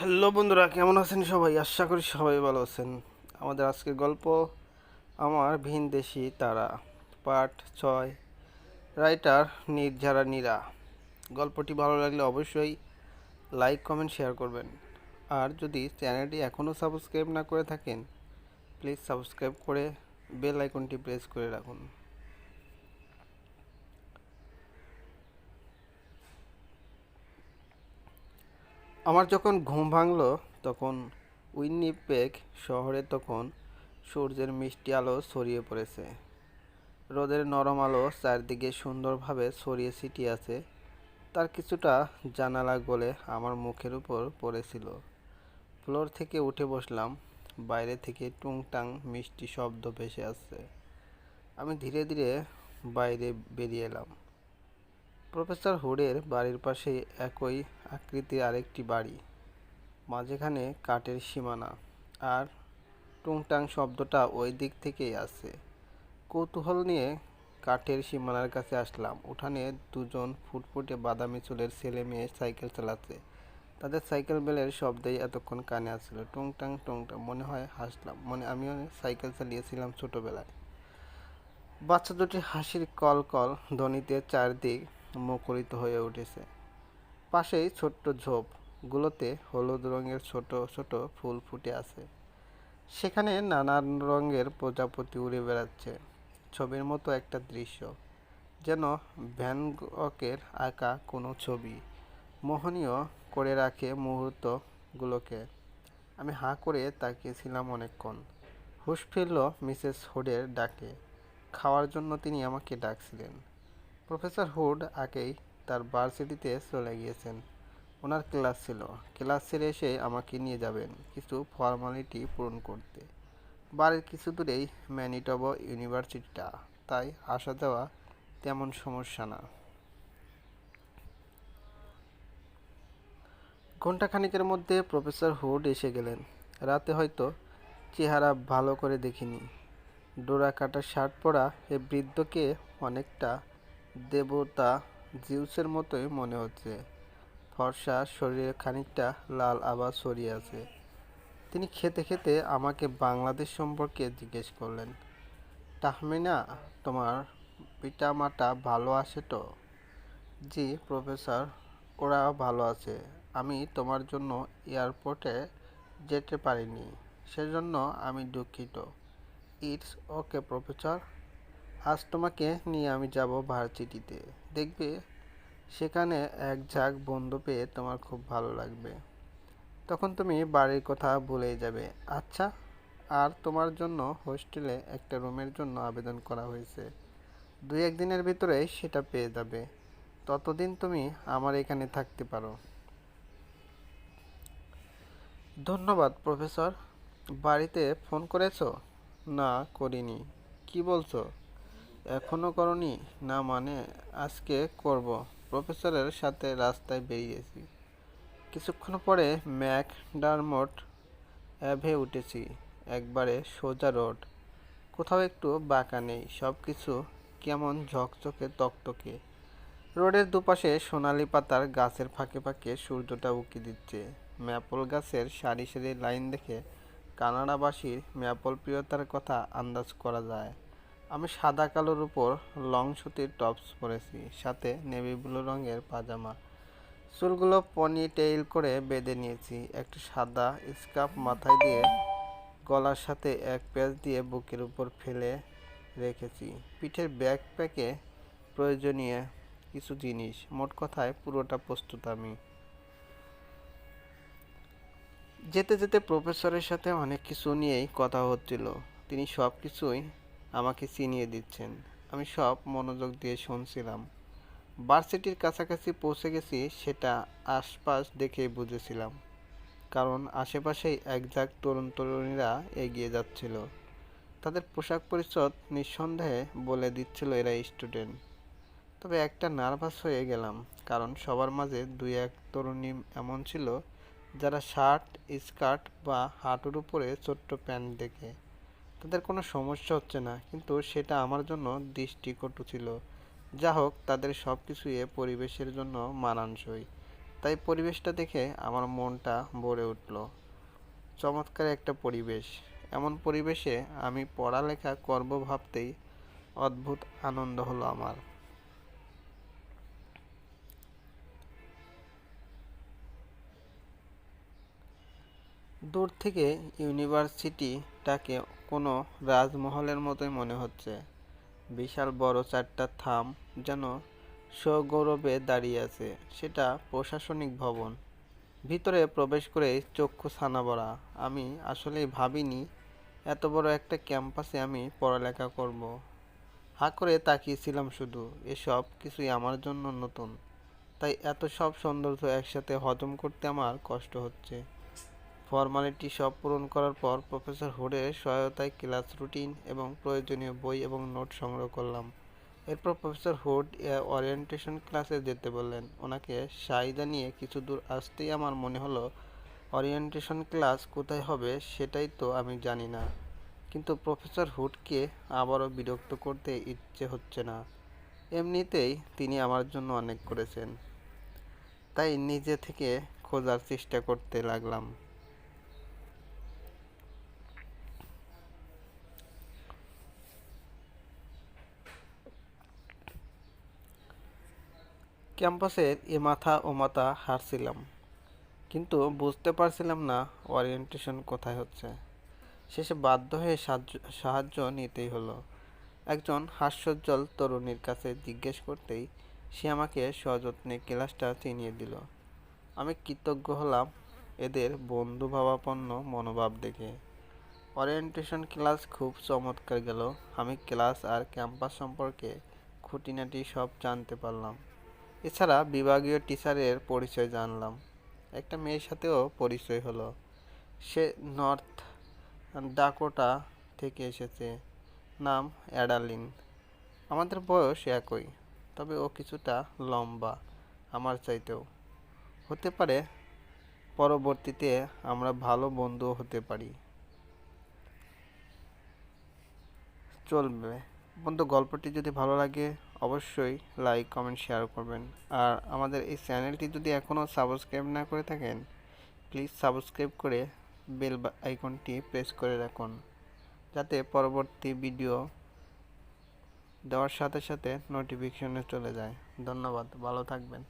Hello বন্ধুরা, কেমন আছেন সবাই? আশা করি সবাই ভালো আছেন। আমাদের আজকের গল্প আমার ভিন দেশি তারা, পার্ট ছয়, রাইটার নির্ঝারা নীরা। গল্পটি ভালো লাগলে অবশ্যই লাইক, কমেন্ট, শেয়ার করবেন। আর যদি চ্যানেলটি এখনও সাবস্ক্রাইব না করে থাকেন, প্লিজ সাবস্ক্রাইব করে বেল আইকনটি প্রেস করে রাখুন। আমার যখন ঘুম ভাঙলো, তখন উইনিপেগ শহরে তখন সূর্যের মিষ্টি আলো ছড়িয়ে পড়েছে। রোদের নরম আলো চারদিকে সুন্দরভাবে ছড়িয়ে ছিটিয়ে আছে। তার কিছুটা জানালা গলে আমার মুখের উপর পড়েছিল। ফ্লোর থেকে উঠে বসলাম, বাইরে থেকে টুংটাং মিষ্টি শব্দ ভেসে আসছে। আমি ধীরে ধীরে বাইরে বেরিয়ে এলাম। প্রফেসর হুডের বাড়ির পাশে একই আকৃতির আরেকটি বাড়ি, মাঝখানে কাঠের সীমানা আর টুংটাং শব্দটা ওই দিক থেকেই আসছে কৌতূহল নিয়ে কাঠের সীমানার কাছে আসলাম। উঠানে দুজন ফুটফুটে বাদামি চুলের ছেলে মেয়ে সাইকেল চালাচ্ছে। তাদের সাইকেল বেলের শব্দেই এতক্ষণ কানে আসছিল। টুংটাং টুংটাং, মনে হয় হাসলাম। মনে, আমিও সাইকেল চালিয়েছিলাম ছোটোবেলায়। বাচ্চা দুটি হাসির কল কল ধ্বনিতে চারদিক মুখরিত হয়ে উঠেছে। পাশেই ছোট্ট ঝোপগুলোতে হলুদ রঙের ছোট ছোট ফুল ফুটে আছে। সেখানে নানান রঙের প্রজাপতি উড়ে বেড়াচ্ছে। ছবির মতো একটা দৃশ্য। যেন ভ্যান গকের আঁকা কোনো ছবি। মোহনীয় করে রাখে মুহূর্তগুলোকে। আমি হাঁ করে তাকিয়েছিলাম অনেকক্ষণ। হুশ ফিরল মিসেস হুডের ডাকে। খাওয়ার জন্য তিনি আমাকে ডাকছিলেন। প্রফেসর হুড আগেই তার ভার্সিটিতে চলে গিয়েছেন। ওনার ক্লাস ছিল। ক্লাস সেরে এসে আমাকে নিয়ে যাবেন কিছু ফর্মালিটি পূরণ করতে। বাড়ির কিছু দূরেই ম্যানিটব ইউনিভার্সিটিটা তাই আসা যাওয়া তেমন সমস্যা না। ঘণ্টাখানিকের মধ্যে প্রফেসর হুড এসে গেলেন। রাতে হয়তো চেহারা ভালো করে দেখিনি। ডোরা কাটা শার্ট পরা এ বৃদ্ধকে অনেকটা দেবতা জিউসের মতোই মনে হচ্ছে। ফর্সা শরীরে খানিকটা লাল আবার ছড়িয়ে আছে। তিনি খেতে খেতে আমাকে বাংলাদেশ সম্পর্কে জিজ্ঞেস করলেন, তাহমিনা, তোমার পিতামাতা ভালো আছে তো? জি, প্রফেসর, ওরা ভালো আছে। আমি তোমার জন্য এয়ারপোর্টে যেতে পারিনি। সেজন্য আমি দুঃখিত। It's okay, professor. আজ তোমাকে নিয়ে আমি যাব ভার্সিটিতে। দেখবে সেখানে এক ঝাঁক বন্ধু পেয়ে তোমার খুব ভালো লাগবে। তখন তুমি বাড়ির কথা ভুলেই যাবে। আচ্ছা আর তোমার জন্য হোস্টেলে একটা রুমের জন্য আবেদন করা হয়েছে। দুই একদিনের ভিতরে সেটা পেয়ে যাবে। ততদিন তুমি আমার এখানে থাকতে পারো। ধন্যবাদ, প্রফেসর। বাড়িতে ফোন করেছ? না, করিনি। কি বলছো? এখনও করনি? না মানে আজকে করব। প্রফেসরের সাথে রাস্তায় বেরিয়েছি। কিছুক্ষণ পরে ম্যাক ডারমট অ্যাভে উঠেছি, একবারে সোজা রোড। কোথাও একটু বাঁকা নেই সব কিছু কেমন ঝকঝকে তকতকে। রোডের দুপাশে সোনালি পাতার গাছের ফাঁকে ফাঁকে সূর্যটা উঁকি দিচ্ছে। ম্যাপল গাছের সারি সারি লাইন দেখে কানাডাবাসীর ম্যাপল প্রিয়তার কথা আন্দাজ করা যায়। আমি সাদা কালোর উপর লং সুতির টপস পরেছি, সাথে নেভি ব্লু রঙের পাজামা। চুলগুলো পনি টেইল করে বেঁধে নিয়েছি, একটা সাদা স্কার্ফ মাথায় দিয়ে গলার সাথে এক প্যাচ দিয়ে বুকের উপর ফেলে রেখেছি। পিঠের ব্যাকপ্যাকে প্রয়োজনীয় কিছু জিনিস, মোট কথায় পুরোটা প্রস্তুত আমি। যেতে যেতে প্রফেসরের সাথে অনেক কিছু নিয়েই কথা হচ্ছিল। তিনি সব কিছুই আমাকে চিনিয়ে দিচ্ছেন। আমি সব মনোযোগ দিয়ে শুনছিলাম। ভার্সিটির কাছাকাছি পৌঁছে গেছি সেটা আশপাশ দেখেই বুঝেছিলাম, কারণ আশেপাশেই এক ঝাঁক তরুণ তরুণীরা এগিয়ে যাচ্ছিল। তাদের পোশাক পরিচ্ছদ নিঃসন্দেহে বলে দিচ্ছিল এরা স্টুডেন্ট। তবে একটা নার্ভাস হয়ে গেলাম, কারণ সবার মাঝে দুই এক তরুণী এমন ছিল যারা শার্ট, স্কার্ট বা হাঁটুর উপরে ছোট্ট প্যান্ট দেখে। তাদের কোনো সমস্যা হচ্ছে না, কিন্তু সেটা আমার জন্য দৃষ্টিকটু ছিল। যা হোক, তাদের সব কিছুই পরিবেশের জন্য মানানসই। তাই পরিবেশটা দেখে আমার মনটা ভরে উঠল। চমৎকার একটা পরিবেশ। এমন পরিবেশে আমি পড়ালেখা করব ভাবতেই অদ্ভুত আনন্দ হলো আমার। দূর থেকে ইউনিভার্সিটিটাকে কোনো রাজমহলের মতোই মনে হচ্ছে। বিশাল বড় চারটা থাম যেন সগৌরবে দাঁড়িয়ে আছে, সেটা প্রশাসনিক ভবন। ভিতরে প্রবেশ করে চক্ষু ছানা ভরা। আমি আসলেই ভাবিনি এত বড় একটা ক্যাম্পাসে আমি পড়ালেখা করব। হা করে তাকিয়েছিলাম শুধু, এসব কিছুই আমার জন্য নতুন। তাই এত সব সৌন্দর্য একসাথে হজম করতে আমার কষ্ট হচ্ছে। ফর্মালিটি সব পূরণ করার পর প্রফেসর হুডের সহায়তায় ক্লাস রুটিন এবং প্রয়োজনীয় বই এবং নোট সংগ্রহ করলাম। এরপর প্রফেসর হুড ওরিয়েন্টেশন ক্লাসে যেতে বললেন। ওনাকে সাইদা নিয়ে কিছু দূর আসতেই আমার মনে হলো ওরিয়েন্টেশন ক্লাস কোথায় হবে সেটাই তো আমি জানি না। কিন্তু প্রফেসর হুডকে আবারও বিরক্ত করতে ইচ্ছে হচ্ছে না। এমনিতেই তিনি আমার জন্য অনেক করেছেন। তাই নিজে থেকে খোঁজার চেষ্টা করতে লাগলাম। ক্যাম্পাসের এ মাথা ও মাথা হারছিলাম। কিন্তু বুঝতে পারছিলাম না ওরিয়েন্টেশন কোথায় হচ্ছে। শেষে বাধ্য হয়ে সাহায্য- সাহায্য নিতেই হলো। একজন হাস্যোজ্জ্বল তরুণীর কাছে জিজ্ঞেস করতেই সে আমাকে সযত্নে ক্লাসটা চিনিয়ে দিল। আমি কৃতজ্ঞ হলাম এদের বন্ধুভাবাপন্ন মনোভাব দেখে। ওরিয়েন্টেশন ক্লাস খুব চমৎকার গেল। আমি ক্লাস আর ক্যাম্পাস সম্পর্কে খুঁটিনাটি সব জানতে পারলাম। এছাড়া বিভাগীয় টিচারের পরিচয় জানলাম। একটা মেয়ের সাথেও পরিচয় হলো। সে নর্থ ডাকোটা থেকে এসেছে। নাম অ্যাডালিন। আমাদের বয়স একই, তবে ও কিছুটা লম্বা, আমার চাইতেও। হতে পারে পরবর্তীতে আমরা ভালো বন্ধুও হতে পারি। চলবে। বন্ধু, গল্পটি যদি ভালো লাগে অবশ্যই লাইক কমেন্ট শেয়ার করবেন। আর আমাদের এই চ্যানেলটি যদি এখনও সাবস্ক্রাইব না করে থাকেন প্লিজ সাবস্ক্রাইব করে বেল আইকনটি প্রেস করে রাখুন। যাতে পরবর্তী ভিডিও দেওয়ার সাথে সাথে নোটিফিকেশনে চলে যায়। ধন্যবাদ, ভালো থাকবেন।